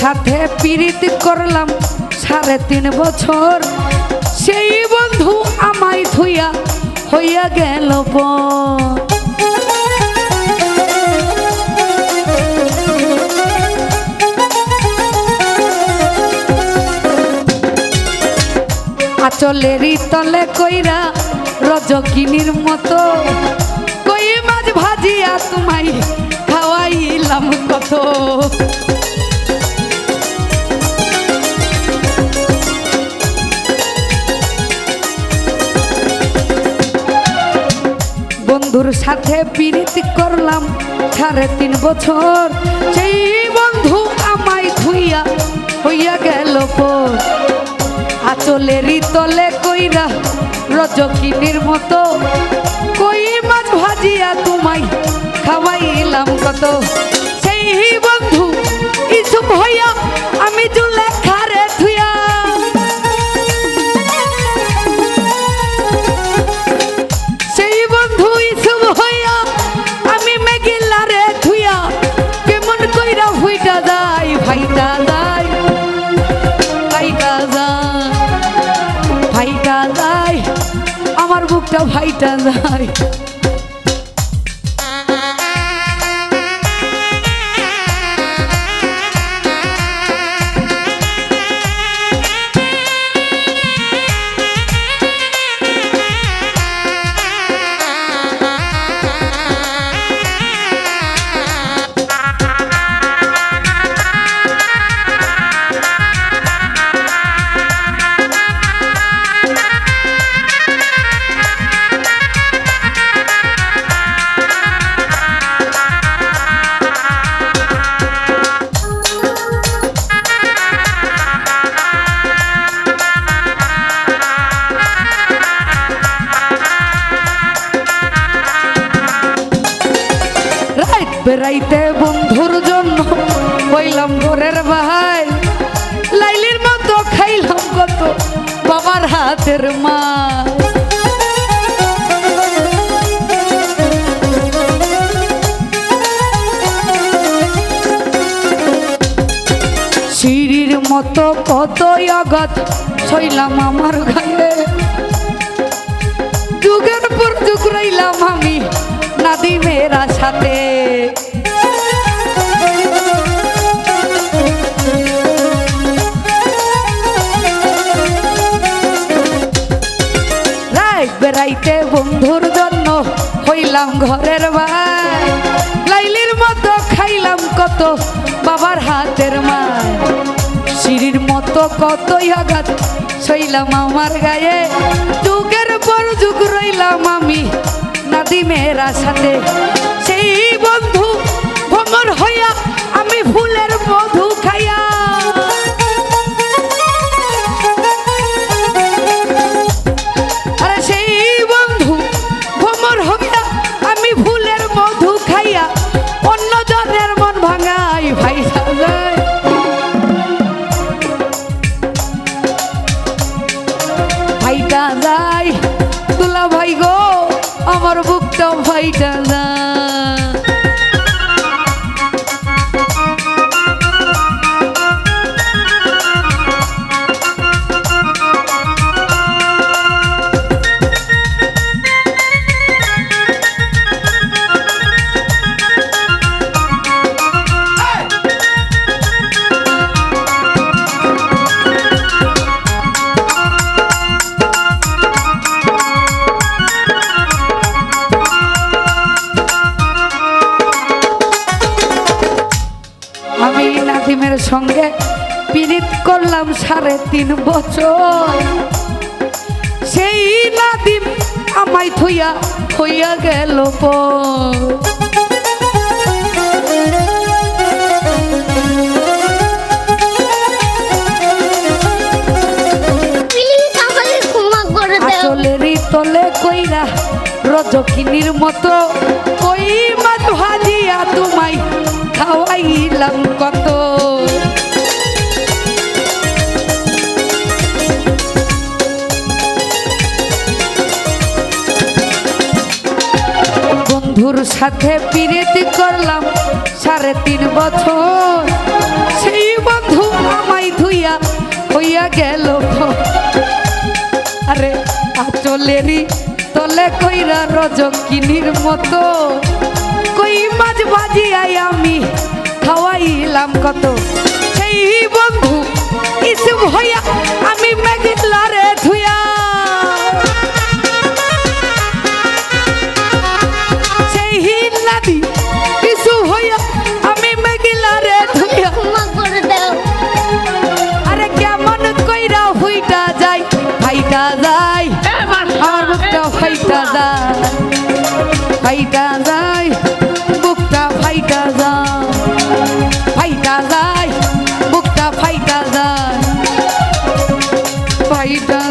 সাথে প্রীতি করলাম সাড়ে তিন বছর। সেই বন্ধু আমায় থুইয়া হইয়া গেল আচলেরই তলে কইরা রজকিনীর মতো কই মাছ ভাজিয়া তোমায় খাওয়াইলাম কত। বন্ধুর সাথে পীড়িত করলাম সাড়ে তিন বছর। সেই বন্ধু আমায় ধুইয়া হইয়া গেল পর। আচলেরই তলে কইরা রজকিনীর মতো কই মাছ ভাজিয়া তোমায় খাওয়াইলাম কত। সেই ভাইটা যায় আমার বুকটা ভাইটা যায় রাইত বন্ধুর জন্য হইলাম ঘরের ভাই লাইলির মতো খাইলাম কত বাবার হাতের মা সিঁড়ির মতো কত অগত ছইলাম আমার গায়ে যুগের পর যুগ রইলাম আমি নাদিমেরা সাথে। রাত বন্ধুর জন্য হইলাম ঘরের ভাই লাইলির মতো খাইলাম কত বাবার হাতের মা সিঁড়ির মতো কতই আঘাত সইলাম আমার গায়ে। যুগের পর যুগ রইলাম আমি নাদিমেরা সাথে সেই বন্ধু ভ্রমণ হইয়া আমি ফুলের মধু তুলা ভাই গো আমার বুকটা ভাইটা যায় পীড়িত করলাম সাড়ে তিন বছর। সেই নাদিম আমায় থইয়া হইয়া গেল আসলেরই তলে কইরা রজকিনীর মতো কই সাথে বিরতি করলাম সাড়ে তিন বছর। সেই বন্ধু আমায় ধুইয়া হইয়া গেল। আরে আচলেরই তলে কইরা রজকিনীর মতো। কই মাছ বাজিয়াই আমি খাওয়াইলাম কত। সেই যায়। আমার বুকটা ফাইটা যায়। ফাইটা যায়। বুকটা ফাইটা যায়। ফাইটা যায়। বুকটা ফাইটা যায়। ফাইটা